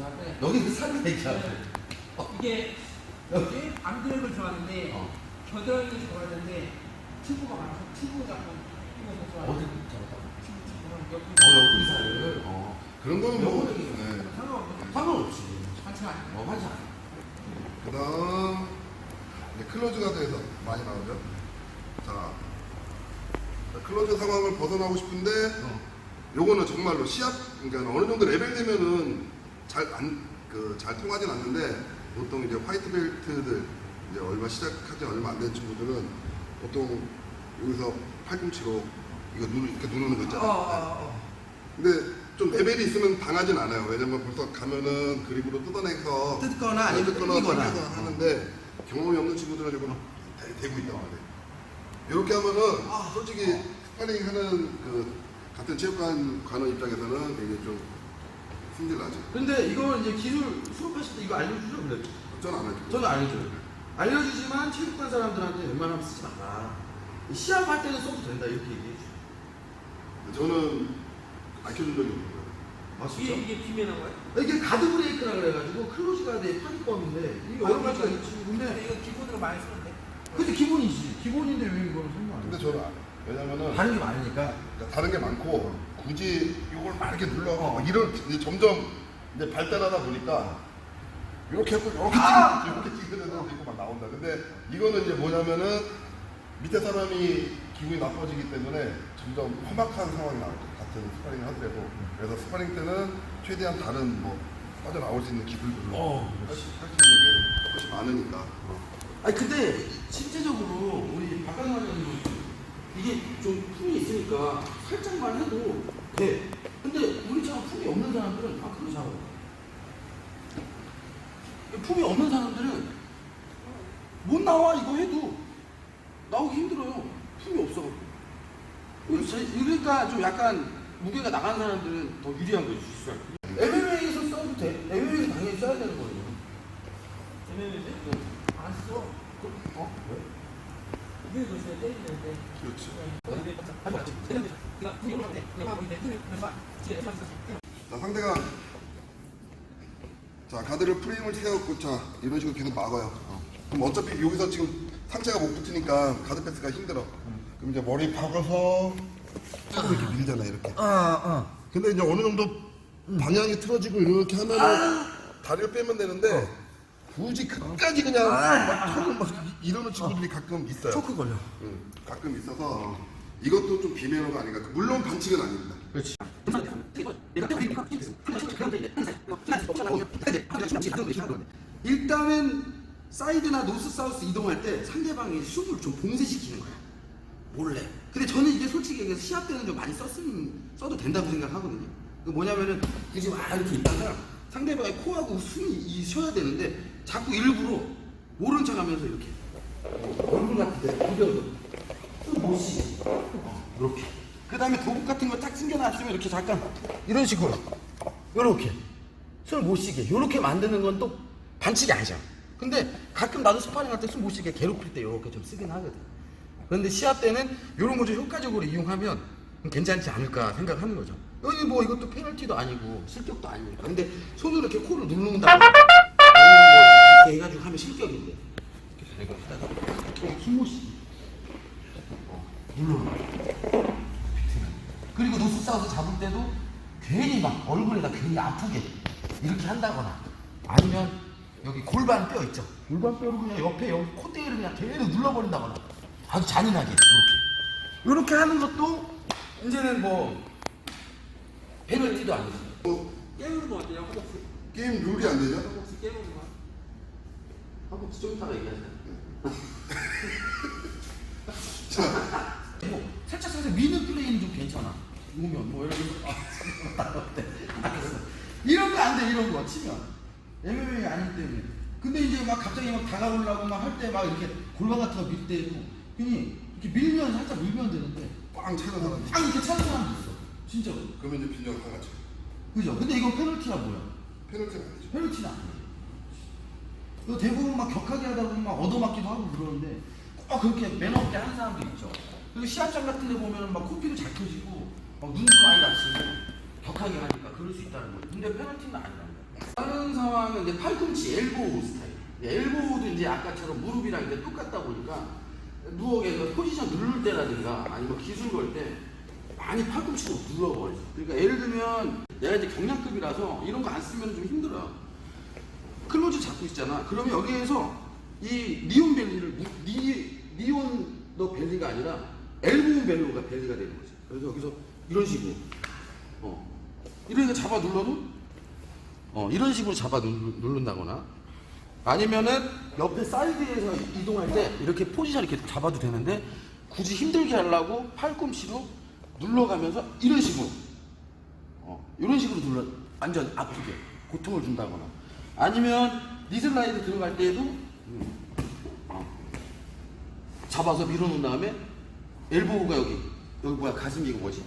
이상한데 여기 그 살이 있잖아. 이게 여기? 암드랙을 좋아하는데 어. 겨드랑이를 좋아하는데 친구가 많아서 친구 잡고 친구가 좋아하는 어디 잡았다고? 친구 여기 어, 여기 살을. 어. 그런 거는 뭐. 네. 상관없는 상관없지. 관심 아니야. 어, 환상. 그 다음, 이제 클로즈가 돼서 많이 나오죠. 자, 클로즈 상황을 벗어나고 싶은데, 어. 요거는 정말로 시합, 그러니까 어느 정도 레벨 되면은 잘 안, 그, 잘 통하진 않는데, 보통 이제 화이트 벨트들, 이제 얼마 시작하지 얼마 안 된 친구들은 보통 여기서 팔꿈치로 이거 누르, 이렇게 누르는 거 어, 있잖아요. 어, 근데 좀 레벨이 있으면 당하진 않아요. 왜냐면 벌써 가면은 그립으로 뜯어내서 뜯거나 아니면 뜯거나 하는데 경험이 없는 친구들은 이거 대- 대고 있단 말이에요. 이렇게 하면은 아, 솔직히 스파링 하는 그 같은 체육관 관원 입장에서는 굉장히 좀 힘들나죠. 근데 이거는 이제 기술 수업하실 때 이거 알려주죠? 근데 저는 안 하죠. 저는 알려줘요. 알려주지만 체육관 사람들한테 웬만하면 쓰지 마라. 시합할 때는 써도 된다 이렇게 얘기해 줘. 저는 알려준 적이 없어요. 아 이게 이게 비매는 거야? 이게 가드 브레이크라 그래가지고 클로즈 가드의 파기법인데 이게 여러 가지가 있지. 근데 근데 이거 기본으로 많이 쓰는데. 그게 기본이지. 기본인데 왜 이걸 설명 안 근데 해? 저는 안 해요. 왜냐면은 다른 게 많으니까. 그러니까 다른 게 많고 굳이 이걸 막 이렇게 눌러 어. 막 이런 이제 점점 이제 발달하다 보니까 이렇게 하고 이렇게 아! 찍 이렇게 찍는 애들도 있고 막 나온다. 근데 이거는 이제 뭐냐면은 밑에 사람이 기분이 나빠지기 때문에 점점 험악한 상황이 나올 것 같은 스파링을 하더라도 그래서 스파링 때는 최대한 다른 뭐 빠져나올 수 있는 기술들로 어, 할수 있는 게 훨씬 많으니까 아니 근데 실제적으로 우리 박강환 의원님 이게 좀 품이 있으니까 살짝만 해도 돼. 근데 우리처럼 품이 없는 사람들은 아 그거 잘해. 품이 없는 사람들은 못 나와 이거 해도 나오기 힘들어요. 품이 없어. 그러니까 좀 약간 무게가 나간 사람들은 더 유리한 거지 수술. MMA에서 써도 돼. MMA에서 당연히 써야 되는 거예요. 비매는데? 안 써. 어? 왜? 자 상대가 자 가드를 프레임을 세웠고 자 이런 식으로 계속 막아요. 그럼 어차피 여기서 지금 상체가 못 붙으니까 가드 패스가 힘들어. 그럼 이제 머리 박아서 조금 이렇게 밀잖아 이렇게. 아, 아. 근데 이제 어느 정도 방향이 틀어지고 이렇게 하면은 다리를 빼면 되는데 굳이 끝까지 그냥 막 턱을 막 이- 이러는 친구들이 가끔 있어요. 초크 걸려. 응, 가끔 있어서 이것도 좀 비매너가 아닌가. 물론 반칙은 아닙니다. 그렇지. 일단은 사이드나 노스 사우스 이동할 때 상대방이 숨을 좀 봉쇄시키는 거야. 몰래. 근데 저는 이게 솔직히 얘기해서 시합 때는 좀 많이 썼으면 써도 된다고 생각하거든요. 그 뭐냐면은 굳이 막 이렇게 있다가 상대방의 코하고 숨이 이 쉬어야 되는데 자꾸 일부러 모른 척 하면서 이렇게 얼굴 같은 데 구겨서 쉬게. 어, 이렇게. 그 다음에 도복 같은 거 딱 숨겨놨으면 이렇게 잠깐 이런 식으로 이렇게 숨을 못 쉬게 이렇게 만드는 건 또 반칙이 아니잖아. 근데 가끔 나도 스파링 할 때 숨 못 쉬게 괴롭힐 때 이렇게 좀 쓰긴 하거든. 그런데 시합 때는 이런 거 좀 효과적으로 이용하면 괜찮지 않을까 생각하는 거죠. 여기 뭐 이것도 페널티도 아니고 실격도 아니니까. 근데 손으로 이렇게 코를 누른다. 이렇게 해가지고 하면 실격인데. 이렇게 내가 하다가 이렇게 숨못 쉬게. 어, 눌러. 그리고 노스 사우스 잡을 때도 괜히 막 얼굴에다 괜히 아프게 이렇게 한다거나 아니면 여기 골반 뼈 있죠 골반 뼈를 그냥 옆에 여기 콧대를 그냥 계속 눌러버린다거나 아주 잔인하게 이렇게 이렇게 하는 것도 이제는 뭐 페널티도 아니고 뭐거 어때요? 허벅지. 게임 룰이 안? 허벅지 깨우는 거. 한번 좀 이따가 얘기하자 뭐 살짝 살짝 미는 플레이는 좀 괜찮아 오면 뭐 이렇게 아, 어때? 알았어. 이런 거 안 돼 이런 거 치면 MMA 아니기 때문에 근데 이제 막 갑자기 막 다가오려고 막 할 때 막 이렇게 골반 같은 거 밀때 괜히 이렇게 밀면 살짝 밀면 되는데 빵 차는 사람. 딱 이렇게 차는 사람도 있어 진짜로 그러면 이제 빈정 강하죠. 그죠? 근데 이건 페널티가 뭐야? 페널티가 아니죠. 페널티는 아니에요 그 대부분 막 격하게 하다 보면 막 얻어맞기도 하고 그러는데 꼭 그렇게 매너 없게 하는 사람도 있죠. 그리고 시합장 같은 데 보면 막 코피도 잘 터지고 막 눈도 많이 다치고 격하게 하니까 그럴 수 있다는 거예요. 근데 페널티는 아니라는 거예요. 다른 상황은 이제 팔꿈치 엘보우 스타일. 엘보우도 이제 아까처럼 무릎이랑 이제 똑같다 보니까 누워 계서 포지션 누를 때라든가 아니면 기술 걸 때 많이 팔꿈치로 눌러버리죠. 그러니까 예를 들면 내가 이제 경량급이라서 이런 거 안 쓰면 좀 힘들어요. 클로즈 잡고 있잖아. 그러면 여기에서 이 벨리를 무- 리, 리온 너 벨리가 아니라 엘보우 벨로가 벨리가 되는 거지. 그래서 여기서 이런 식으로. 어. 이러니까 잡아 눌러도? 어 이런 식으로 잡아 누, 누른다거나. 아니면은 옆에 사이드에서 이동할 때 이렇게 포지션 이렇게 잡아도 되는데 굳이 힘들게 하려고 팔꿈치로 눌러가면서 이런 식으로. 어, 이런 식으로 눌러 완전 아프게 고통을 준다거나 아니면 리슬라이드 들어갈 때에도 잡아서 밀어놓은 다음에 엘보우가 여기 여기 뭐야 가슴이 이거 뭐지?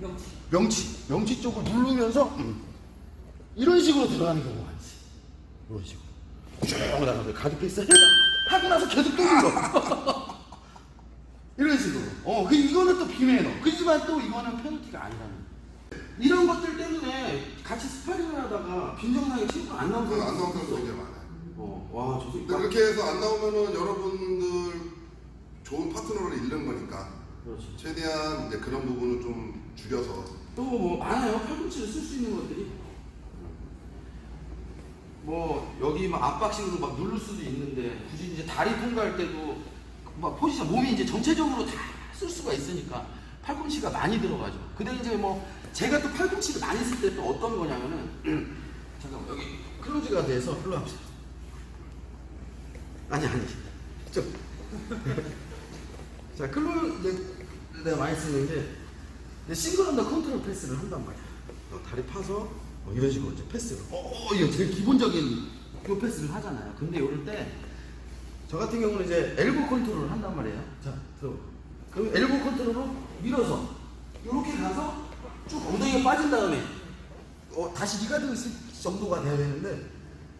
명치. 명치. 명치 쪽을 누르면서 음, 이런 식으로 들어가는 경우가 많지. 이런 식으로. 쭉 나가서 가드 페이스 해가 하고 나서 계속 또 눌러. 이런 식으로. 어그 이거는 또 비매너. 그지만 또 이거는 페널티가 아니라는 거. 이런 것들 때문에 같이 스파링을 하다가 빈정상에 친구가 안 나온 그 사람이 안 나온 사람도. 굉장히 많아요. 어, 와, 저 새끼. 근데 그렇게 해서 안 나오면은 여러분들 좋은 파트너를 잃는 거니까 그렇지. 최대한 이제 그런 부분을 좀 줄여서 또 뭐 많아요. 팔꿈치를 쓸 수 있는 것들이. 뭐 여기 막 압박식으로 막 누를 수도 있는데 굳이 이제 다리 통과할 때도 막 포지션 몸이 이제 전체적으로 다 쓸 수가 있으니까 팔꿈치가 많이 들어가죠. 근데 이제 뭐 제가 또 팔꿈치를 많이 쓸 때 또 어떤 거냐면은 잠깐만 여기 클로즈가 돼서 흘러 합시다. 아니 아니 좀. 자 클로즈 내가 많이 쓰는 게 근데 싱글 언더 컨트롤 패스를 한단 말이야. 어, 다리 파서 어, 이런 식으로 이제 패스를. 어, 어, 이거 제일 기본적인 요 패스를 하잖아요. 근데 이럴 때 저 같은 경우는 이제 엘보 컨트롤을 한단 말이에요. 자, 들어. 그럼 엘보 컨트롤로 밀어서 이렇게 가서 쭉 엉덩이가 빠진 다음에 어, 다시 리가드 있을 정도가 돼야 되는데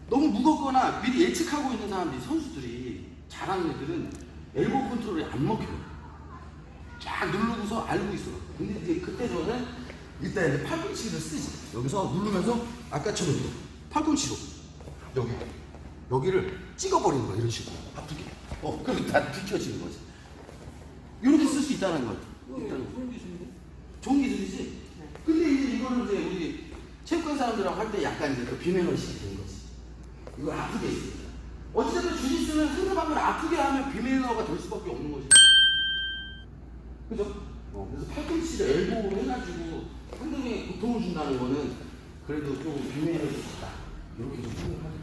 너무 무겁거나 미리 예측하고 있는 사람들이 선수들이 잘하는 애들은 엘보 컨트롤이 안 먹혀요. 쫙 누르고서 알고 있어. 근데 이제 그때 저는 일단 팔꿈치를 쓰지. 여기서 누르면서 아까처럼 팔꿈치로 여기 여기를 찍어버리는 거야 이런 식으로 아프게. 어 그럼 다 비켜지는 거지. 이렇게 쓸 수 있다는 거야. 일단 좋은 기술인데? 좋은 기술이지. 근데 이제 이거는 이제 우리 체육관 사람들하고 할 때 약간 이제 그 비매너식이 되는 거지. 이걸 아프게 있으니까. 어찌됐든 주짓수는 상대방을 아프게 하면 비매너가 될 수밖에 없는 거지. 그죠? 어, 그래서 팔꿈치를 엘보로 해가지고 상대방에 고통을 준다는 거는 그래도 좀 비매너일 수 있다. 이렇게 좀 생각하죠.